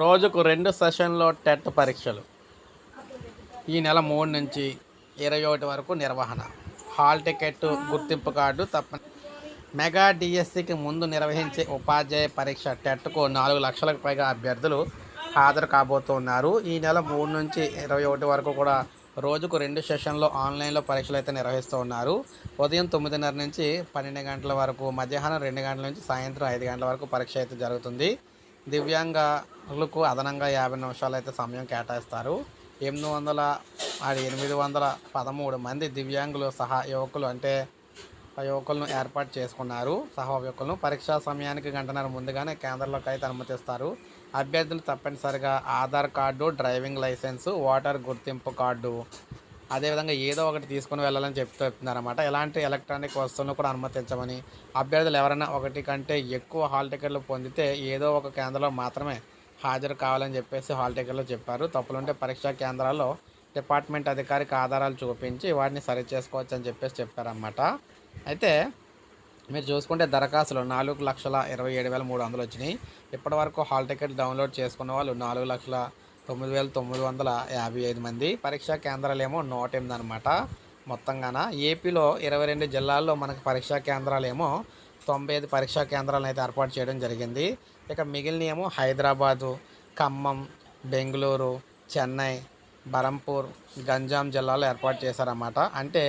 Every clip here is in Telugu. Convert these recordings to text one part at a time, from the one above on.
రోజుకు రెండు సెషన్లో టెట్ పరీక్షలు. ఈ నెల మూడు నుంచి ఇరవై ఒకటి వరకు నిర్వహణ. హాల్ టికెట్ గుర్తింపు కార్డు తప్ప మెగా డిఎస్సికి ముందు నిర్వహించే ఉపాధ్యాయ పరీక్ష టెట్కు నాలుగు లక్షలకు పైగా అభ్యర్థులు హాజరు కాబోతున్నారు. ఈ నెల మూడు నుంచి ఇరవై ఒకటి వరకు కూడా రోజుకు రెండు సెషన్లో ఆన్లైన్లో పరీక్షలు అయితే నిర్వహిస్తూ ఉన్నారు ఉదయం తొమ్మిదిన్నర నుంచి పన్నెండు గంటల వరకు మధ్యాహ్నం రెండు గంటల నుంచి సాయంత్రం ఐదు గంటల వరకు పరీక్ష అయితే జరుగుతుంది. దివ్యాంగులకు అదనంగా యాభై నిమిషాలు అయితే సమయం కేటాయిస్తారు. ఎనిమిది వందల ఎనిమిది వందల పదమూడు మంది దివ్యాంగులు సహా యువకులు అంటే ఆ యువకులను ఏర్పాటు చేసుకున్నారు. సహా యువకులను పరీక్షా సమయానికి గంటన్నర ముందుగానే కేంద్రంలోకి అయితే అనుమతిస్తారు. అభ్యర్థులు తప్పనిసరిగా Aadhaar card driving licence voter గుర్తింపు కార్డు అదేవిధంగా ఏదో ఒకటి తీసుకుని వెళ్ళాలని చెప్తూ చెప్తున్నారన్నమాట. ఎలాంటి ఎలక్ట్రానిక్ వస్తువులను కూడా అనుమతించమని అభ్యర్థులు ఎవరైనా ఒకటి కంటే ఎక్కువ హాల్ టికెట్లు పొందితే ఏదో ఒక కేంద్రంలో మాత్రమే హాజరు కావాలని చెప్పేసి హాల్ టికెట్లో చెప్పారు. తప్పులుంటే పరీక్షా కేంద్రాల్లో డిపార్ట్మెంట్ అధికారికి ఆధారాలు చూపించి వాటిని సరి చేసుకోవచ్చు అని చెప్పేసి చెప్పారన్నమాట. అయితే మీరు చూసుకుంటే దరఖాస్తులు నాలుగు లక్షల ఇరవై ఏడు వేల మూడు వందలు వచ్చినాయి. ఇప్పటి వరకు హాల్ టికెట్ డౌన్లోడ్ చేసుకున్న వాళ్ళు నాలుగు లక్షల తొమ్మిది వేల తొమ్మిది వందల యాభై ఐదు మంది. పరీక్షా కేంద్రాలు ఏమో నూట ఎనిమిది అనమాట మొత్తంగాన ఏపీలో ఇరవై రెండు జిల్లాల్లో మనకు పరీక్షా కేంద్రాలు ఏమో తొంభై ఐదు పరీక్షా కేంద్రాలను అయితే ఏర్పాటు చేయడం జరిగింది. ఇక మిగిలిన ఏమో హైదరాబాదు ఖమ్మం బెంగళూరు చెన్నై బరంపూర్ గంజాం జిల్లాలో ఏర్పాటు చేశారన్నమాట. అంటే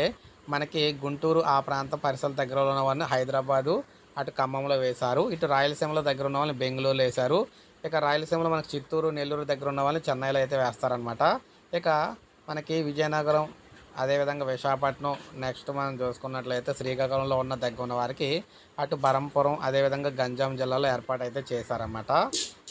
మనకి గుంటూరు ఆ ప్రాంత పరిసర దగ్గర ఉన్న వారిని హైదరాబాదు అటు ఖమ్మంలో వేశారు. ఇటు రాయలసీమలో దగ్గర ఉన్న వాళ్ళని బెంగళూరులో వేశారు. ఇక రాయలసీమలో మనకి చిత్తూరు నెల్లూరు దగ్గర ఉన్న వాళ్ళని చెన్నైలో అయితే వేస్తారనమాట ఇక మనకి విజయనగరం అదేవిధంగా విశాఖపట్నం నెక్స్ట్ మనం చూసుకున్నట్లయితే శ్రీకాకుళంలో ఉన్న దగ్గర ఉన్న వారికి అటు బరంపురం అదేవిధంగా గంజాం జిల్లాలో ఏర్పాటు అయితే చేశారన్నమాట.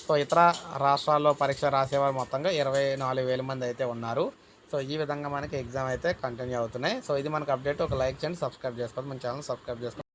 సో ఇతర రాష్ట్రాల్లో పరీక్ష రాసేవారు మొత్తంగా ఇరవై నాలుగు వేల మంది అయితే ఉన్నారు. సో ఈ విధంగా మనకి ఎగ్జామ్ అయితే కంటిన్యూ అవుతున్నాయి. సో ఇది మనకు అప్డేట్ ఒక లైక్ చేయండి సబ్స్క్రైబ్ చేసుకోండి. మన ఛానల్ సబ్స్క్రైబ్ చేసుకోండి.